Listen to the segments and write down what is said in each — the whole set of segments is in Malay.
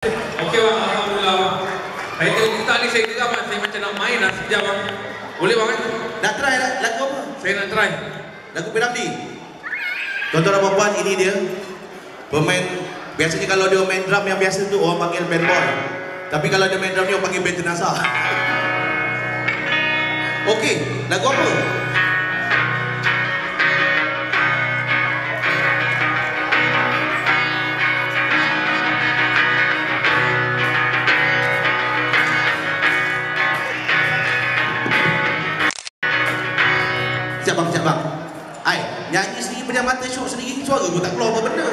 Okey bang, Alhamdulillah bang. Saya tengok kita ni saya geram bang. Saya macam nak main lah sekejap bang. Boleh bang kan? Nak try lah lagu apa? Saya nak try. Lagu Piramdi. Tuan-tuan dan puan ini dia. Pemain biasanya kalau dia main drum yang biasa tu orang panggil band boy. Tapi kalau dia main drum ni orang panggil band jenazah. Okey, lagu apa? Sekejap bang, sekejap bang. Ai, nyanyi sendiri pejam mata syok sendiri suara pun tak keluar apa benda.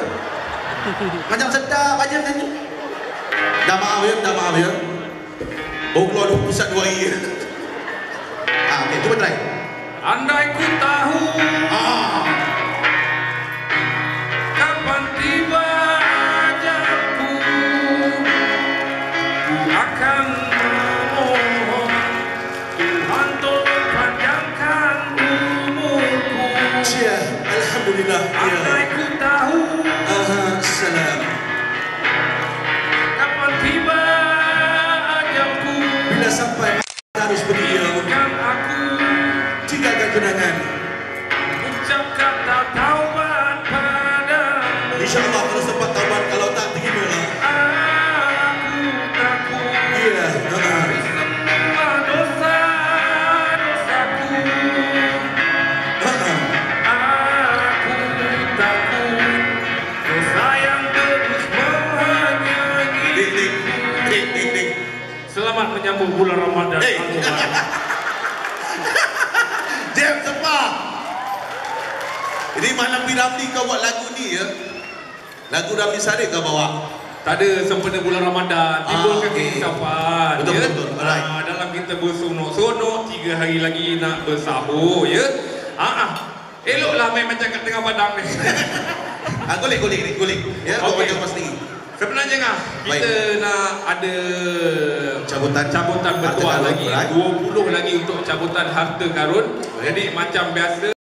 Macam sedap aja nyanyi. Dah maaf ya, dah maaf ya. Baru keluar dua pusat dua hari. Ah, okay, cuba try. Andai ku tahu Ah, alhamdulillah. Andai ku tahu Ah, salam. kapan tiba ajalku Bila sampai harus berdiri, Kan aku tinggalkan kenangan. ucap kata taubat padamu InsyaAllah menyambut bulan Ramadan Hey. Jam sepak. Jadi malam Piramli kau buat lagu ni ya. Lagu Ramli Sarip kau bawa. Tak ada sempena bulan Ramadan Timbulkan Ah, okey. keinsapan Betul, ya? betul, betul. Alright. Ah, Dalam kita bersonok-sonok Tiga hari lagi nak bersahur ya ah, ah. Eloklah main macam kat tengah padang ni Ah, golek, golek, golek. Ya, kau Okey. macam pas sendiri. Sebenarnya kita nak ada Cabutan. cabutan bertuah lagi right? 20 lagi untuk cabutan harta karun. Jadi macam biasa